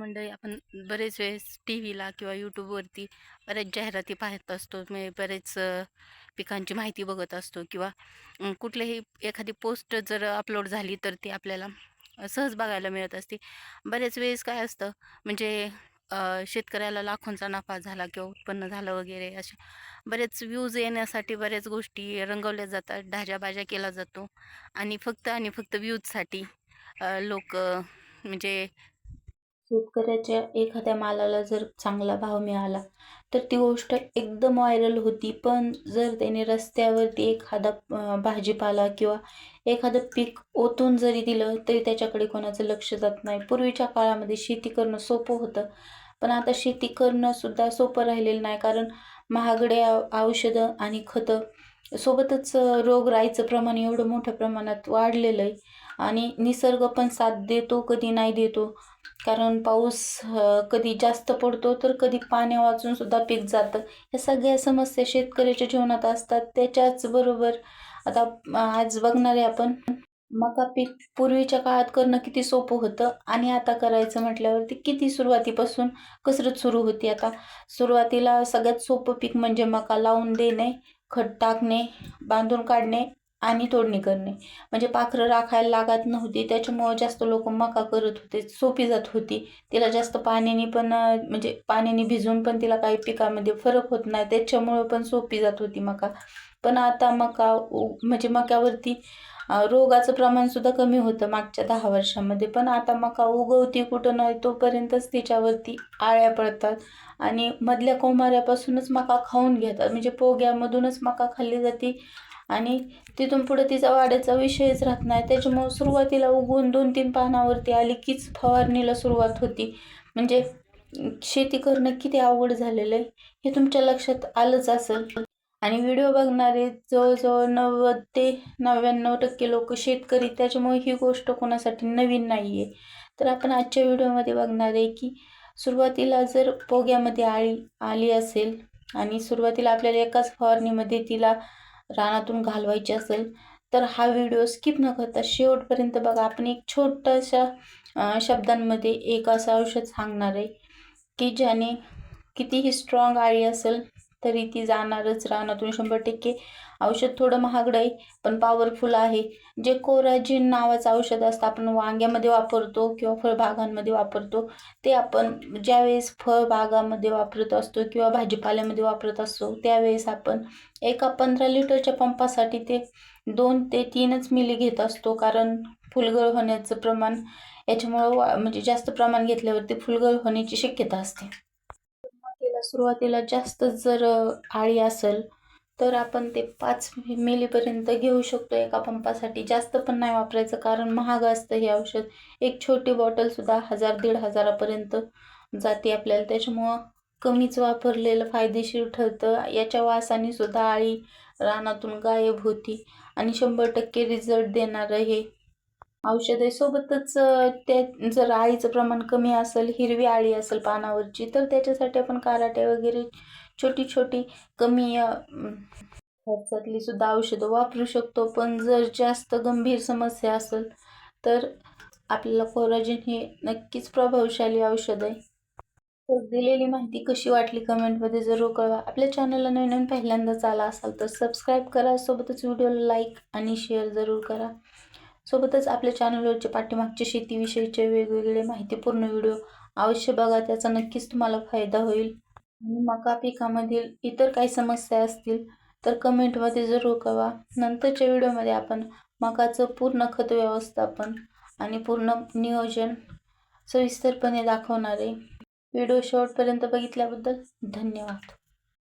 मंडळी आपण बरेच वेळेस टी व्हीला किंवा यूट्यूबवरती बऱ्याच जाहिराती पाहत असतो. म्हणजे बरेच पिकांची माहिती बघत असतो किंवा कुठलेही कुठलीही एखादी पोस्ट जर अपलोड झाली तर ती आपल्याला सहज बघायला मिळत असते. बरेच वेळेस काय असतं म्हणजे शेतकऱ्याला लाखोंचा नफा झाला किंवा उत्पन्न झालं वगैरे अशा बरेच व्ह्यूज येण्यासाठी बऱ्याच गोष्टी रंगवल्या जातात ढाजाबाजा केला जातो. आणि फक्त आणि फक्त व्ह्यूजसाठी लोक म्हणजे शेतकऱ्याच्या एखाद्या मालाला जर चांगला भाव मिळाला तर ती गोष्ट एकदम व्हायरल होती. पण जर त्याने रस्त्यावरती एखादा भाजीपाला किंवा एखादं पीक ओतून जरी दिलं तरी त्याच्याकडे कोणाचं लक्ष जात नाही. पूर्वीच्या काळामध्ये शेती करणं सोपं होतं. पण आता शेती करणंसुद्धा सोपं राहिलेलं नाही. कारण महागडे औषधं आणि खतं सोबतच रोग रोगराईचं प्रमाण एवढं मोठ्या प्रमाणात वाढलेलं आहे. आणि निसर्ग पण साथ देतो कधी नाही देतो. कारण पाऊस कधी जास्त पडतो तर कधी पाण्या वाचून सुद्धा पीक जातं. या सगळ्या समस्या शेतकऱ्याच्या जीवनात असतात. त्याच्याच बरोबर आता आज बघणारे आपण मका पीक पूर्वीच्या काळात करणं किती सोपं होतं आणि आता करायचं म्हटल्यावरती किती सुरुवातीपासून कसरत सुरू होती आता. सुरुवातीला सगळ्यात सोपं पीक म्हणजे मका लावून देणे खत टाकणे बांधून काढणे आणि तोडणी करणे. म्हणजे पाखरं राखायला लागत नव्हती. त्याच्यामुळं जास्त लोक मका करत होते. सोपी जात होती. तिला जास्त पाण्याने पण म्हणजे पाण्याने भिजून पण तिला काही पिकामध्ये फरक होत नाही. त्याच्यामुळं पण सोपी जात होती मका. पण आता मका उ- म्हणजे मक्यावरती रोगाचं प्रमाणसुद्धा कमी होतं मागच्या दहा वर्षामध्ये. पण आता मका उगवती कुठं नाही तोपर्यंतच तिच्यावरती आळ्या पडतात. आणि मधल्या कोमाऱ्यापासूनच मका खाऊन घेतात. म्हणजे पोग्यामधूनच मका खाल्ली जाते. आणि तिथून पुढे तिचा वाढीचा विषयच राहत नाही. त्याच्यामुळं सुरुवातीला उगवून दोन तीन पानावरती आली कीच फवारणीला सुरुवात होती. म्हणजे शेती करणं किती अवघड झालेलं आहे हे तुमच्या लक्षात आलंच असेल. आणि व्हिडिओ बघणारे जवळजवळ नव्वद ते नव्याण्णव टक्के लोक शेतकरी त्याच्यामुळे ही गोष्ट कोणासाठी नवीन नाही आहे तर आपण आजच्या व्हिडिओमध्ये बघणार आहे की सुरुवातीला जर पोग्यामध्ये आळी आली असेल आणि सुरुवातीला आपल्याला एकाच फवारणीमध्ये तिला रानातून घालवायची असेल तर हा व्हिडिओ स्किप न करता शेवटपर्यंत बघा. आपण एक छोट्याशा शब्दांमध्ये एक असं औषध सांगणार आहे की ज्याने कितीही स्ट्रॉंग आळी असेल तरी ती जाणारच रानातून शंभर टक्के. औषध थोडं महागडं आहे पण पॉवरफुल आहे. जे कोराजिन नावाचं औषध असतं आपण वांग्यामध्ये वापरतो किंवा फळबागांमध्ये वापरतो ते आपण ज्यावेळेस फळबागामध्ये वापरत असतो किंवा भाजीपाल्यामध्ये वापरत असतो त्यावेळेस आपण एका पंधरा लिटरच्या पंपासाठी ते दोन ते तीनच मिली घेत असतो कारण फुलगळ होण्याचं प्रमाण याच्यामुळं वा म्हणजे जास्त प्रमाण घेतल्यावरती फुलगळ होण्याची शक्यता असते. सुरुवातीला जास्त जर आळी असेल तर आपण ते पाच मिलीपर्यंत घेऊ शकतो एका पंपासाठी. जास्त पण नाही वापरायचं कारण महाग असतं हे औषध. एक छोटी बॉटलसुद्धा हजार दीड हजारापर्यंत जाते आपल्याला. त्याच्यामुळं कमीच वापरलेलं फायदेशीर ठरतं. याच्या वासाने सुद्धा आळी रानातून गायब होती. आणि शंभर टक्के रिझल्ट देणारं हे औषधे आहे. सोबतच ते जर आळीचं प्रमाण कमी असेल हिरवी आळी असेल पानावरची तर त्याच्यासाठी आपण काराटे वगैरे छोटी छोटी कमी खर्चातली सुद्धा औषधं वापरू शकतो. पण जर जास्त गंभीर समस्या असेल तर आपल्याला कोराजिन हे नक्कीच प्रभावशाली औषध आहे. तर दिलेली माहिती कशी वाटली कमेंटमध्ये जरूर कळवा. आपल्या चॅनलला नवीन नवीन पहिल्यांदाच आला असाल तर सबस्क्राईब करा. सोबतच व्हिडिओला लाईक आणि शेअर जरूर करा. सोबतच आपल्या चॅनलवरचे पाठीमागचे शेतीविषयीचे वेगवेगळे माहितीपूर्ण व्हिडिओ अवश्य बघा त्याचा नक्कीच तुम्हाला फायदा होईल. आणि मका पिकामधील इतर काही समस्या असतील तर कमेंटमध्ये जरूर कळवा. नंतरच्या व्हिडिओमध्ये आपण मकाचं पूर्ण खत व्यवस्थापन आणि पूर्ण नियोजन सविस्तरपणे दाखवणारे व्हिडिओ शेवटपर्यंत बघितल्याबद्दल धन्यवाद.